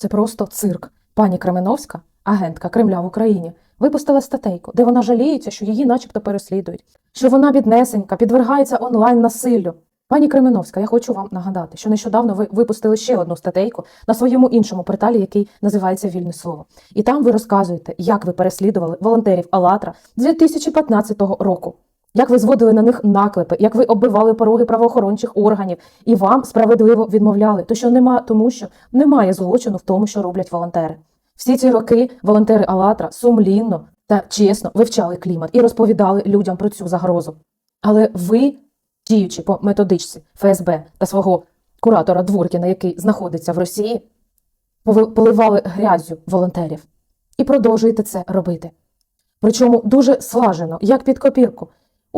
Це просто цирк. Пані Кременовська, агентка Кремля в Україні, випустила статейку, де вона жаліється, що її начебто переслідують, що вона біднесенька, підвергається онлайн насиллю. Пані Кременовська, я хочу вам нагадати, що нещодавно ви випустили ще одну статейку на своєму іншому порталі, який називається Вільне слово. І там ви розказуєте, як ви переслідували волонтерів АЛАТРА 2015 року. Як ви зводили на них наклепи, як ви оббивали пороги правоохорончих органів, і вам справедливо відмовляли, то що нема, тому що немає злочину в тому, що роблять волонтери. Всі ці роки волонтери АЛАТРА сумлінно та чесно вивчали клімат і розповідали людям про цю загрозу. Але ви, діючи по методичці ФСБ та свого куратора Дворкіна, який знаходиться в Росії, поливали грязю волонтерів і продовжуєте це робити. Причому дуже слажено, як під копірку.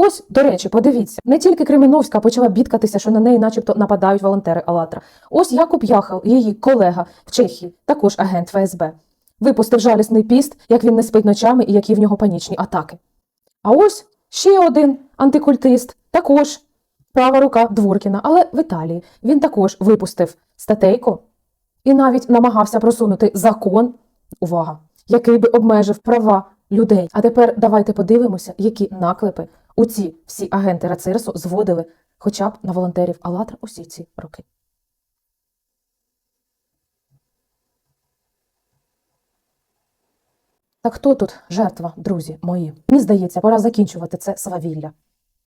Ось, до речі, подивіться, не тільки Кременовська почала бідкатися, що на неї начебто нападають волонтери АЛАТРА. Ось Якуб Яхал, її колега в Чехії, також агент ФСБ, випустив жалісний піст, як він не спить ночами і які в нього панічні атаки. А ось ще один антикультист, також права рука Дворкіна, але в Італії він також випустив статейку і навіть намагався просунути закон, увага, який би обмежив права людей. А тепер давайте подивимося, які наклепи у ці всі агенти Рацирсу зводили хоча б на волонтерів АЛАТРА усі ці роки. Так хто тут жертва, друзі мої? Мені здається, пора закінчувати це свавілля.